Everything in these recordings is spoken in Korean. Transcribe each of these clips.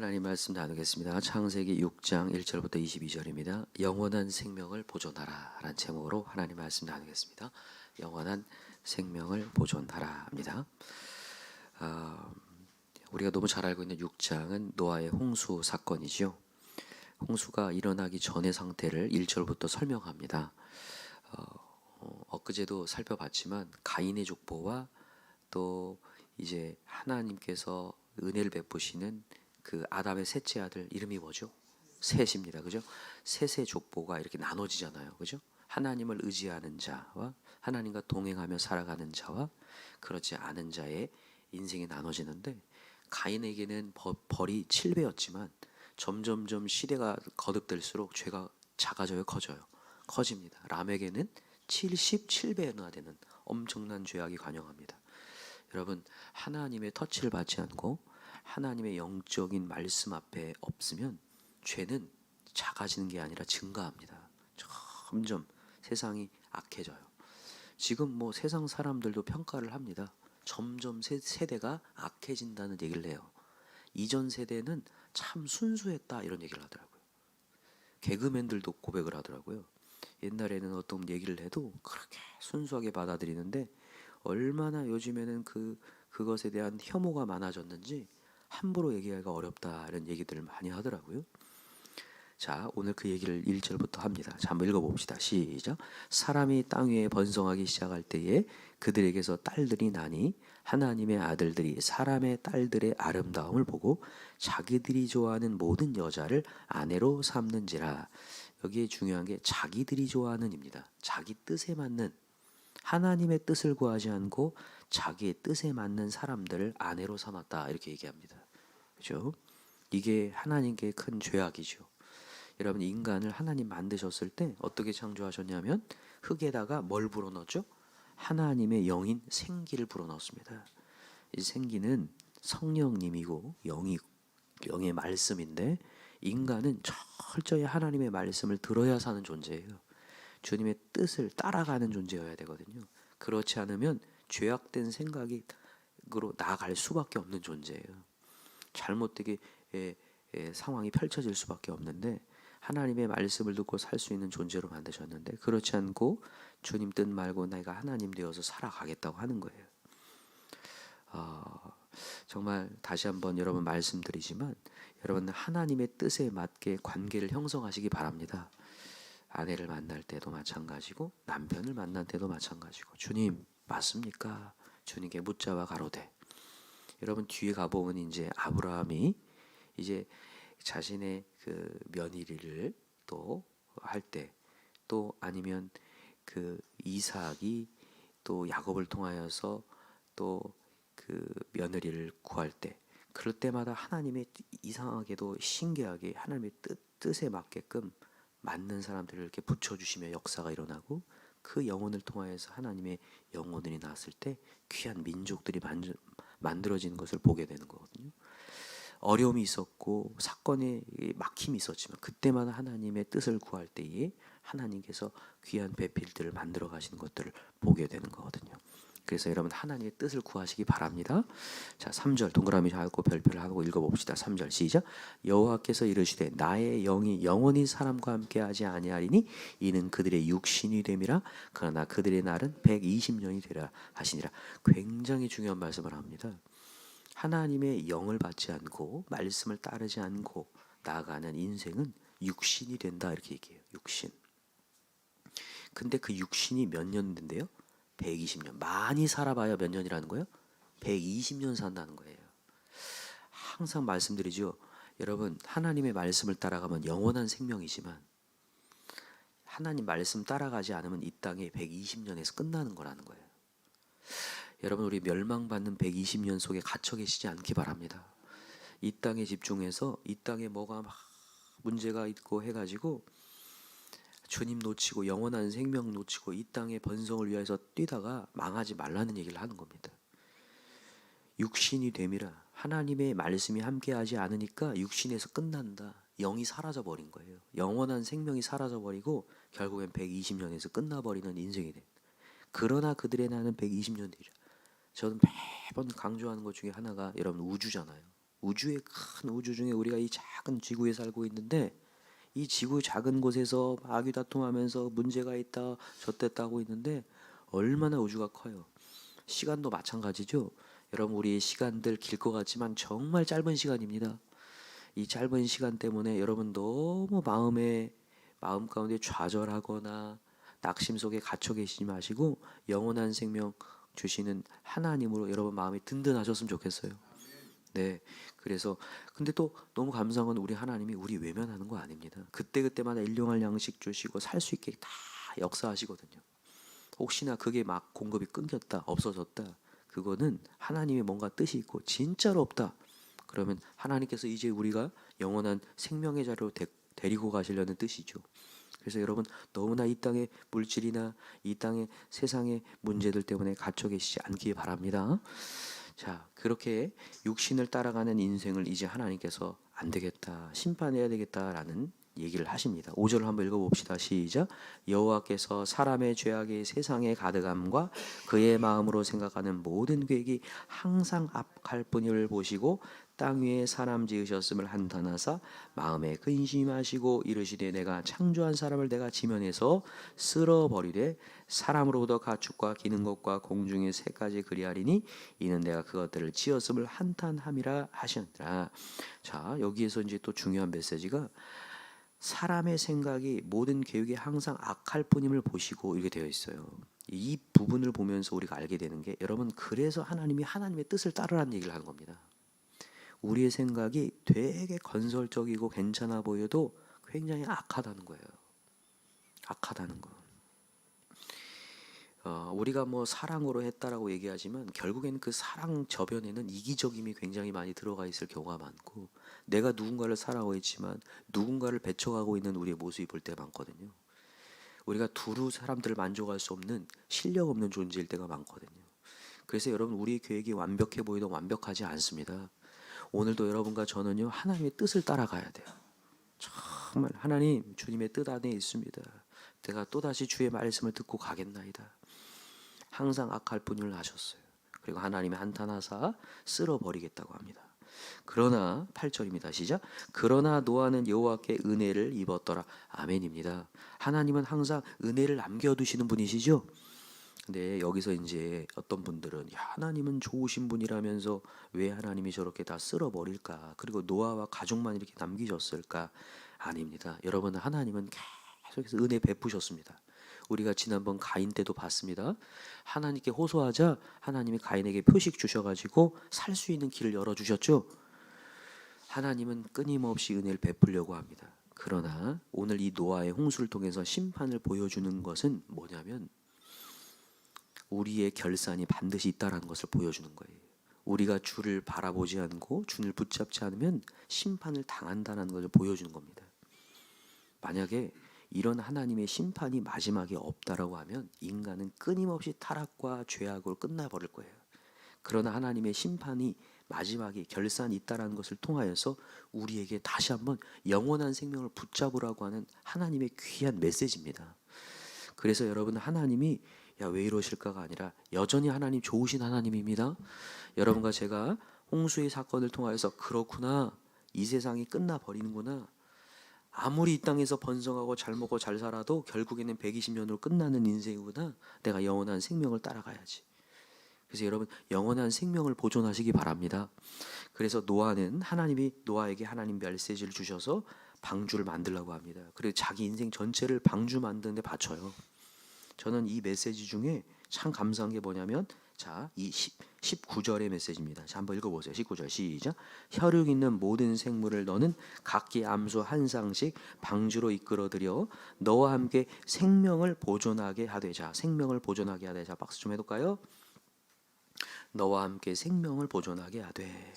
하나님 말씀 나누겠습니다. 창세기 6장 1절부터 22절입니다. 영원한 생명을 보존하라 라는 제목으로 하나님 말씀 나누겠습니다. 영원한 생명을 보존하라입니다. 아, 우리가 너무 잘 알고 있는 6장은 노아의 홍수 사건이죠. 홍수가 일어나기 전의 상태를 1절부터 설명합니다. 어, 어, 엊그제도 살펴봤지만 가인의 족보와 또 이제 하나님께서 은혜를 베푸시는 그 아담의 셋째 아들 이름이 뭐죠? 셋입니다. 그죠? 셋의 족보가 이렇게 나눠지잖아요. 그죠? 하나님을 의지하는 자와 하나님과 동행하며 살아가는 자와 그렇지 않은 자의 인생이 나눠지는데 가인에게는 버- 벌이 7배였지만 점점점 시대가 거듭될수록 죄가 작아져요, 커져요. 커집니다. 람에게는 77배나 되는 엄청난 죄악이 관영합니다. 여러분 하나님의 터치를 받지 않고 하나님의 영적인 말씀 앞에 없으면 죄는 작아지는 게 아니라 증가합니다. 점점 세상이 악해져요. 지금 뭐 세상 사람들도 평가를 합니다. 점점 세, 세대가 악해진다는 얘기를 해요. 이전 세대는 참 순수했다 이런 얘기를 하더라고요. 개그맨들도 고백을 하더라고요. 옛날에는 어떤 얘기를 해도 그렇게 순수하게 받아들이는데 얼마나 요즘에는 그 그것에 대한 혐오가 많아졌는지 함부로 얘기하기가 어렵다 이런 얘기들을 많이 하더라고요. 자, 오늘 그 얘기를 1절부터 합니다. 자, 한번 읽어봅시다. 시작. 사람이 땅 위에 번성하기 시작할 때에 그들에게서 딸들이 나니 하나님의 아들들이 사람의 딸들의 아름다움을 보고 자기들이 좋아하는 모든 여자를 아내로 삼는지라. 여기에 중요한 게 자기들이 좋아하는입니다. 자기 뜻에 맞는 하나님의 뜻을 구하지 않고 자기의 뜻에 맞는 사람들을 아내로 삼았다 이렇게 얘기합니다. 그죠? 이게 하나님께 큰 죄악이죠. 여러분 인간을 하나님 만드셨을 때 어떻게 창조하셨냐면 흙에다가 뭘 불어넣었죠? 하나님의 영인 생기를 불어넣었습니다. 이 생기는 성령님이고 영이 영의 말씀인데 인간은 철저히 하나님의 말씀을 들어야 사는 존재예요. 주님의 뜻을 따라가는 존재여야 되거든요. 그렇지 않으면 죄악된 생각으로 나아갈 수밖에 없는 존재예요. 잘못되게 예, 예, 상황이 펼쳐질 수밖에 없는데 하나님의 말씀을 듣고 살 수 있는 존재로 만드셨는데 그렇지 않고 주님 뜻 말고 내가 하나님 되어서 살아가겠다고 하는 거예요. 어, 정말 다시 한번 여러분 말씀드리지만 여러분 하나님의 뜻에 맞게 관계를 형성하시기 바랍니다. 아내를 만날 때도 마찬가지고 남편을 만날 때도 마찬가지고 주님 맞습니까? 주님께 묻자와 가로되 여러분 뒤에 가보면 이제 아브라함이 이제 자신의 그 며느리를 또 할 때 또 아니면 그 이삭이 또 야곱을 통하여서 또 그 며느리를 구할 때 그럴 때마다 하나님의 이상하게도 신기하게 하나님의 뜻, 뜻에 맞게끔 맞는 사람들을 이렇게 붙여주시며 역사가 일어나고 그 영혼을 통하여서 하나님의 영혼들이 나왔을 때 귀한 민족들이 만들, 만들어지는 것을 보게 되는 거거든요. 어려움이 있었고 사건에 막힘이 있었지만 그때마다 하나님의 뜻을 구할 때에 하나님께서 귀한 배필들을 만들어 가시는 것들을 보게 되는 거거든요. 그래서 여러분 하나님의 뜻을 구하시기 바랍니다. 자, 3절 동그라미 하고 별표를 하고 읽어 봅시다. 3절 시작. 여호와께서 이르시되 나의 영이 영원히 사람과 함께 하지 아니하리니 이는 그들의 육신이 됨이라 그러나 그들의 날은 120년이 되라 하시니라. 굉장히 중요한 말씀을 합니다. 하나님의 영을 받지 않고 말씀을 따르지 않고 나아가는 인생은 육신이 된다 이렇게 얘기해요. 육신. 근데 그 육신이 몇 년인데요? 120년. 많이 살아봐야 몇 년이라는 거예요? 120년 산다는 거예요. 항상 말씀드리죠. 여러분, 하나님의 말씀을 따라가면 영원한 생명이지만 하나님 말씀 따라가지 않으면 이 땅에 120년에서 끝나는 거라는 거예요. 여러분, 우리 멸망받는 120년 속에 갇혀 계시지 않기 바랍니다. 이 땅에 집중해서 이 땅에 뭐가 막 문제가 있고 해가지고 주님 놓치고 영원한 생명 놓치고 이 땅의 번성을 위해서 뛰다가 망하지 말라는 얘기를 하는 겁니다. 육신이 됨이라 하나님의 말씀이 함께하지 않으니까 육신에서 끝난다. 영이 사라져 버린 거예요. 영원한 생명이 사라져 버리고 결국엔 120년에서 끝나버리는 인생이 돼. 그러나 그들의 나는 120년이라. 저는 매번 강조하는 것 중에 하나가 여러분 우주잖아요. 우주의 큰 우주 중에 우리가 이 작은 지구에 살고 있는데 이 지구 작은 곳에서 마귀다툼하면서 문제가 있다 젖됐다 하고 있는데 얼마나 우주가 커요. 시간도 마찬가지죠. 여러분 우리의 시간들 길 것 같지만 정말 짧은 시간입니다. 이 짧은 시간 때문에 여러분 너무 마음에 마음 가운데 좌절하거나 낙심 속에 갇혀 계시지 마시고 영원한 생명 주시는 하나님으로 여러분 마음이 든든하셨으면 좋겠어요. 네. 그래서 근데 또 너무 감사한 건 우리 하나님이 우리 외면하는 거 아닙니다. 그때 그때마다 일용할 양식 주시고 살 수 있게 다 역사하시거든요. 혹시나 그게 막 공급이 끊겼다, 없어졌다. 그거는 하나님의 뭔가 뜻이 있고 진짜로 없다. 그러면 하나님께서 이제 우리가 영원한 생명의 자리로 데, 데리고 가시려는 뜻이죠. 그래서 여러분 너무나 이 땅의 물질이나 이 땅의 세상의 문제들 때문에 갇혀 계시지 않기 바랍니다. 자, 그렇게 육신을 따라가는 인생을 이제 하나님께서 안 되겠다. 심판해야 되겠다라는 얘기를 하십니다. 5절 한번 읽어 봅시다. 시작. 여호와께서 사람의 죄악이 세상에 가득함과 그의 마음으로 생각하는 모든 계획이 항상 앞갈 뿐을 보시고 땅 위에 사람 지으셨음을 한탄하사 마음에 근심하시고 이르시되 내가 창조한 사람을 내가 지면에서 쓸어버리되 사람으로부터 가축과 기는 것과 공중의 새까지 그리하리니 이는 내가 그것들을 지었음을 한탄함이라 하셨더라. 자 여기에서 이제 또 중요한 메시지가 사람의 생각이 모든 계획이 항상 악할 뿐임을 보시고 이렇게 되어 있어요. 이 부분을 보면서 우리가 알게 되는 게 여러분 그래서 하나님이 하나님의 뜻을 따르라는 얘기를 하는 겁니다. 우리의 생각이 되게 건설적이고 괜찮아 보여도 굉장히 악하다는 거예요. 악하다는 거. 어, 우리가 뭐 사랑으로 했다라고 얘기하지만 결국에는 그 사랑 저변에는 이기적임이 굉장히 많이 들어가 있을 경우가 많고 내가 누군가를 사랑하고 있지만 누군가를 배척하고 있는 우리의 모습이 볼때 많거든요. 우리가 두루 사람들을 만족할 수 없는 실력 없는 존재일 때가 많거든요. 그래서 여러분 우리의 계획이 완벽해 보이도 완벽하지 않습니다. 오늘도 여러분과 저는요 하나님의 뜻을 따라가야 돼요. 정말 하나님 주님의 뜻 안에 있습니다. 내가 또 다시 주의 말씀을 듣고 가겠나이다. 항상 악할 뿐을 하셨어요. 그리고 하나님의 한탄하사 쓸어버리겠다고 합니다. 그러나 8절입니다. 시작. 그러나 노아는 여호와께 은혜를 입었더라. 아멘입니다. 하나님은 항상 은혜를 남겨 두시는 분이시죠. 근데 여기서 이제 어떤 분들은 야, 하나님은 좋으신 분이라면서 왜 하나님이 저렇게 다 쓸어버릴까? 그리고 노아와 가족만 이렇게 남기셨을까? 아닙니다. 여러분 하나님은 계속해서 은혜 베푸셨습니다. 우리가 지난번 가인 때도 봤습니다. 하나님께 호소하자 하나님이 가인에게 표식 주셔가지고 살 수 있는 길을 열어주셨죠. 하나님은 끊임없이 은혜를 베풀려고 합니다. 그러나 오늘 이 노아의 홍수를 통해서 심판을 보여주는 것은 뭐냐면 우리의 결산이 반드시 있다라는 것을 보여주는 거예요. 우리가 주를 바라보지 않고 주를 붙잡지 않으면 심판을 당한다는 것을 보여주는 겁니다. 만약에 이런 하나님의 심판이 마지막에 없다라고 하면 인간은 끊임없이 타락과 죄악으로 끝나버릴 거예요. 그러나 하나님의 심판이 마지막에 결산이 있다라는 것을 통하여서 우리에게 다시 한번 영원한 생명을 붙잡으라고 하는 하나님의 귀한 메시지입니다. 그래서 여러분 하나님이 야 왜 이러실까가 아니라 여전히 하나님 좋으신 하나님입니다. 여러분과 제가 홍수의 사건을 통하여서 그렇구나 이 세상이 끝나 버리는구나 아무리 이 땅에서 번성하고 잘 먹고 잘 살아도 결국에는 120년으로 끝나는 인생이구나. 내가 영원한 생명을 따라가야지. 그래서 여러분 영원한 생명을 보존하시기 바랍니다. 그래서 노아는 하나님이 노아에게 하나님 메시지를 주셔서 방주를 만들라고 합니다. 그리고 자기 인생 전체를 방주 만드는데 바쳐요. 저는 이 메시지 중에 참 감사한 게 뭐냐면 자, 이 19절의 메시지입니다. 자, 한번 읽어보세요. 19절 시작. 혈육 있는 모든 생물을 너는 각기 암수 한 쌍씩 방주로 이끌어들여 너와 함께 생명을 보존하게 하되 자, 생명을 보존하게 하되 자, 박수 좀 해둘까요? 너와 함께 생명을 보존하게 하되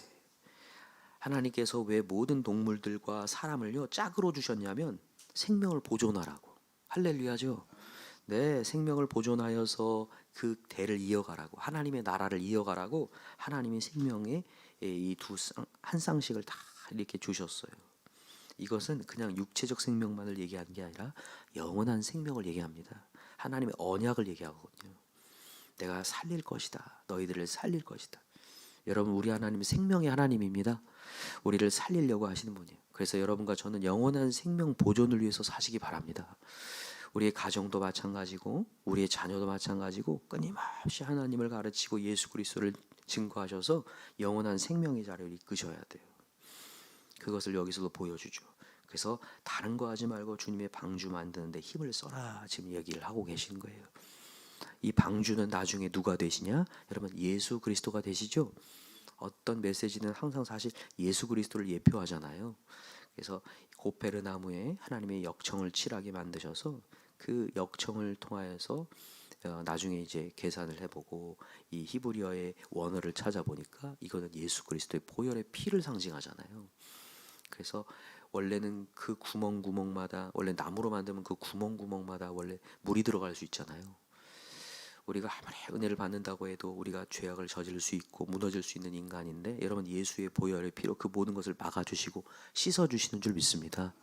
하나님께서 왜 모든 동물들과 사람을요 짝으로 주셨냐면 생명을 보존하라고 할렐루야죠. 네, 생명을 보존하여서 그 대를 이어가라고 하나님의 나라를 이어가라고 하나님의 생명의 이 두 한 쌍씩을 다 이렇게 주셨어요. 이것은 그냥 육체적 생명만을 얘기하는 게 아니라 영원한 생명을 얘기합니다. 하나님의 언약을 얘기하거든요. 내가 살릴 것이다. 너희들을 살릴 것이다. 여러분 우리 하나님은 생명의 하나님입니다. 우리를 살리려고 하시는 분이에요. 그래서 여러분과 저는 영원한 생명 보존을 위해서 사시기 바랍니다. 우리의 가정도 마찬가지고 우리의 자녀도 마찬가지고 끊임없이 하나님을 가르치고 예수 그리스도를 증거하셔서 영원한 생명의 자리를 이끄셔야 돼요. 그것을 여기서도 보여주죠. 그래서 다른 거 하지 말고 주님의 방주 만드는데 힘을 써라 지금 얘기를 하고 계신 거예요. 이 방주는 나중에 누가 되시냐? 여러분 예수 그리스도가 되시죠. 어떤 메시지는 항상 사실 예수 그리스도를 예표하잖아요. 그래서 고페르 나무에 하나님의 역청을 칠하게 만드셔서 그 역청을 통하여서 어, 나중에 이제 계산을 해보고 이 히브리어의 원어를 찾아보니까 이거는 예수 그리스도의 보혈의 피를 상징하잖아요. 그래서 원래는 그 구멍 구멍마다 원래 나무로 만들면 그 구멍 구멍마다 원래 물이 들어갈 수 있잖아요. 우리가 아무리 은혜를 받는다고 해도 우리가 죄악을 저지를 수 있고 무너질 수 있는 인간인데 여러분 예수의 보혈의 피로 그 모든 것을 막아주시고 씻어주시는 줄 믿습니다.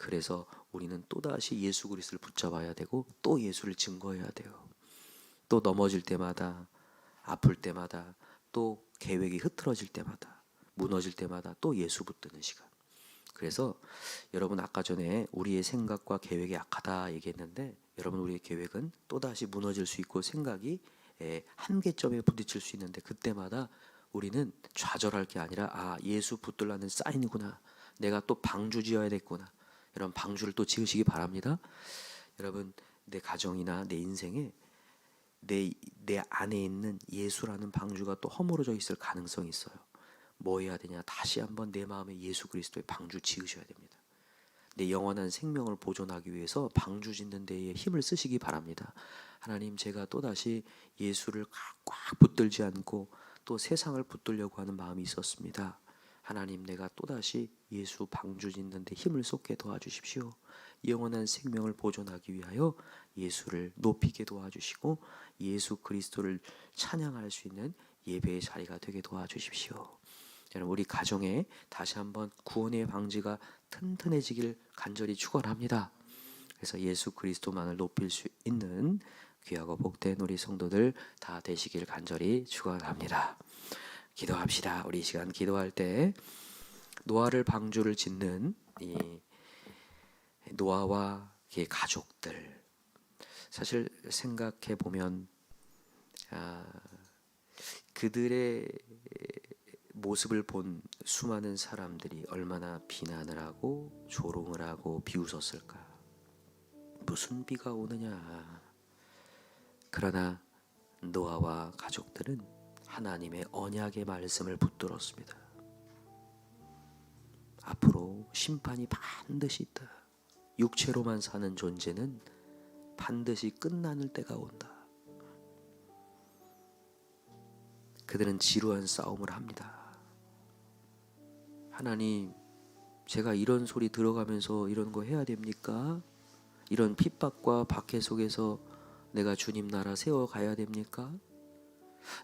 그래서 우리는 또다시 예수 그리스도를 붙잡아야 되고 또 예수를 증거해야 돼요. 또 넘어질 때마다 아플 때마다 또 계획이 흐트러질 때마다 무너질 때마다 또 예수 붙드는 시간. 그래서 여러분 아까 전에 우리의 생각과 계획이 약하다 얘기했는데 여러분 우리의 계획은 또다시 무너질 수 있고 생각이 에, 한계점에 부딪힐 수 있는데 그때마다 우리는 좌절할 게 아니라 아 예수 붙들라는 사인이구나 내가 또 방주 지어야 됐구나 이런 방주를 또 지으시기 바랍니다 여러분 내 가정이나 내 인생에 내, 내 안에 있는 예수라는 방주가 또 허물어져 있을 가능성이 있어요 뭐 해야 되냐 다시 한번 내 마음에 예수 그리스도의 방주 지으셔야 됩니다 내 영원한 생명을 보존하기 위해서 방주 짓는 데에 힘을 쓰시기 바랍니다. 하나님 제가 또다시 예수를 꽉 붙들지 않고 또 세상을 붙들려고 하는 마음이 있었습니다. 하나님 내가 또다시 예수 방주 짓는 데 힘을 쏟게 도와주십시오. 영원한 생명을 보존하기 위하여 예수를 높이게 도와주시고 예수 그리스도를 찬양할 수 있는 예배의 자리가 되게 도와주십시오. 여러분 우리 가정에 다시 한번 구원의 방지가 튼튼해지길 간절히 축원합니다. 그래서 예수 그리스도만을 높일 수 있는 귀하고 복된 우리 성도들 다 되시길 간절히 축원합니다. 기도합시다. 우리 시간 기도할 때 노아를 방주를 짓는 이 노아와 그의 가족들 사실 생각해 보면 아, 그들의 모습을 본 수많은 사람들이 얼마나 비난을 하고 조롱을 하고 비웃었을까. 무슨 비가 오느냐. 그러나 노아와 가족들은 하나님의 언약의 말씀을 붙들었습니다. 앞으로 심판이 반드시 있다. 육체로만 사는 존재는 반드시 끝나는 때가 온다. 그들은 지루한 싸움을 합니다. 하나님, 제가 이런 소리 들어가면서 이런 거 해야 됩니까? 이런 핍박과 박해 속에서 내가 주님 나라 세워 가야 됩니까?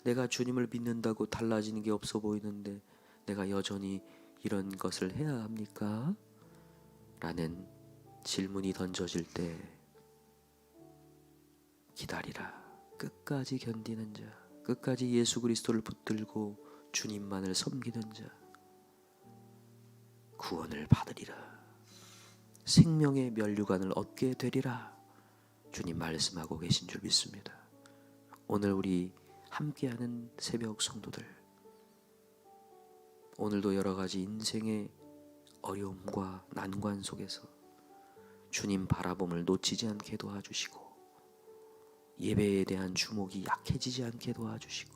내가 주님을 믿는다고 달라지는 게 없어 보이는데 내가 여전히 이런 것을 해야 합니까? 라는 질문이 던져질 때 기다리라. 끝까지 견디는 자, 끝까지 예수 그리스도를 붙들고 주님만을 섬기는 자. 구원을 받으리라. 생명의 면류관을 얻게 되리라. 주님 말씀하고 계신 줄 믿습니다. 오늘 우리 함께하는 새벽 성도들, 오늘도 여러 가지 인생의 어려움과 난관 속에서 주님 바라봄을 놓치지 않게 도와주시고 예배에 대한 주목이 약해지지 않게 도와주시고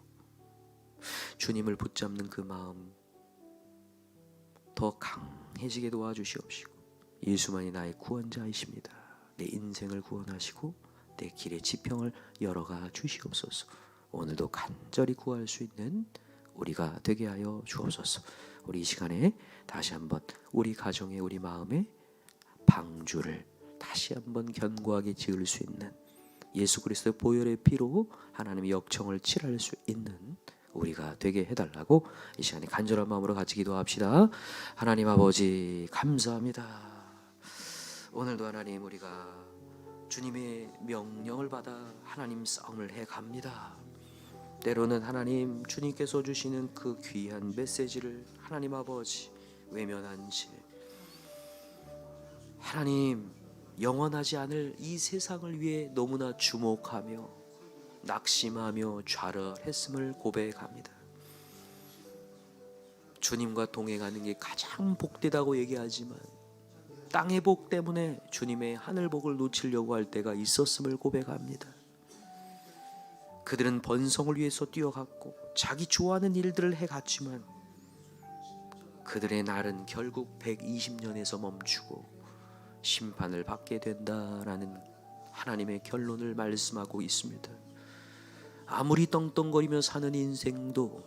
주님을 붙잡는 그 마음 더 강해지게 도와주시옵시고 예수만이 나의 구원자이십니다. 내 인생을 구원하시고 내 길의 지평을 열어가 주시옵소서. 오늘도 간절히 구할 수 있는 우리가 되게 하여 주옵소서. 우리 이 시간에 다시 한번 우리 가정에 우리 마음에 방주를 다시 한번 견고하게 지을 수 있는 예수 그리스도의 보혈의 피로 하나님의 역청을 칠할 수 있는 우리가 되게 해달라고 이 시간에 간절한 마음으로 같이 기도합시다. 하나님 아버지 감사합니다. 오늘도 하나님 우리가 주님의 명령을 받아 하나님 싸움을 해 갑니다. 때로는 하나님 주님께서 주시는 그 귀한 메시지를 하나님 아버지 외면한 채 하나님 영원하지 않을 이 세상을 위해 너무나 주목하며 낙심하며 좌절했음을 고백합니다. 주님과 동행하는 게 가장 복되다고 얘기하지만 땅의 복 때문에 주님의 하늘 복을 놓치려고 할 때가 있었음을 고백합니다. 그들은 번성을 위해서 뛰어갔고 자기 좋아하는 일들을 해갔지만 그들의 날은 결국 120년에서 멈추고 심판을 받게 된다라는 하나님의 결론을 말씀하고 있습니다. 아무리 떵떵거리며 사는 인생도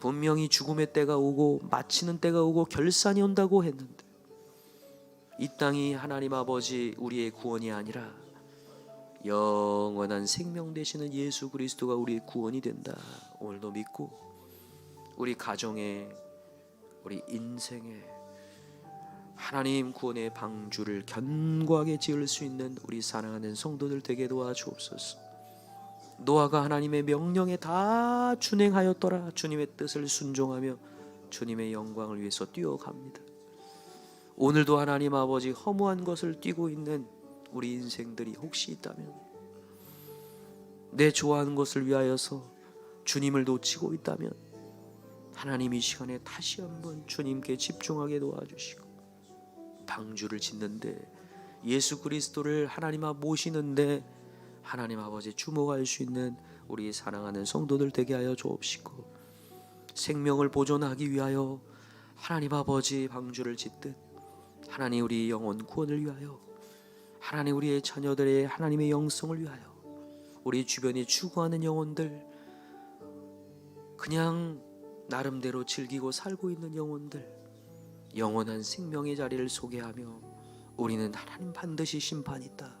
분명히 죽음의 때가 오고 마치는 때가 오고 결산이 온다고 했는데 이 땅이 하나님 아버지 우리의 구원이 아니라 영원한 생명 되시는 예수 그리스도가 우리의 구원이 된다. 오늘도 믿고 우리 가정에 우리 인생에 하나님 구원의 방주를 견고하게 지을 수 있는 우리 사랑하는 성도들 되게 도와주옵소서. 노아가 하나님의 명령에 다 준행하였더라. 주님의 뜻을 순종하며 주님의 영광을 위해서 뛰어갑니다. 오늘도 하나님 아버지 허무한 것을 뛰고 있는 우리 인생들이 혹시 있다면 내 좋아하는 것을 위하여서 주님을 놓치고 있다면 하나님 이 시간에 다시 한번 주님께 집중하게 도와주시고 방주를 짓는데 예수 그리스도를 하나님 앞 모시는데 하나님 아버지 주목할 수 있는 우리 사랑하는 성도들 되게 하여 주옵시고 생명을 보존하기 위하여 하나님 아버지 방주를 짓듯 하나님 우리 영혼 구원을 위하여 하나님 우리의 자녀들의 하나님의 영성을 위하여 우리 주변에 추구하는 영혼들 그냥 나름대로 즐기고 살고 있는 영혼들 영원한 생명의 자리를 소개하며 우리는 하나님 반드시 심판이 있다.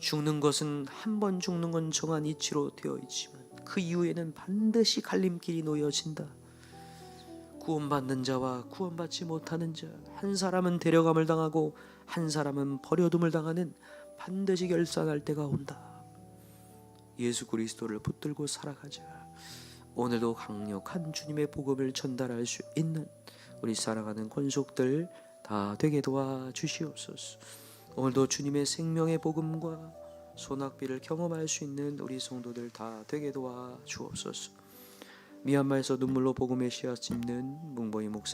죽는 것은 한 번 죽는 건 정한 이치로 되어 있지만 그 이후에는 반드시 갈림길이 놓여진다. 구원받는 자와 구원받지 못하는 자, 한 사람은 데려감을 당하고 한 사람은 버려둠을 당하는 반드시 결산할 때가 온다. 예수 그리스도를 붙들고 살아가자. 오늘도 강력한 주님의 복음을 전달할 수 있는 우리 사랑하는 권속들 다 되게 도와 주시옵소서. 오늘도 주님의 생명의 복음과 소낙비를 경험할 수 있는 우리 성도들 다 되게 도와 주옵소서. 미얀마에서 눈물로 복음의 씨앗 짚는 뭉보이 목사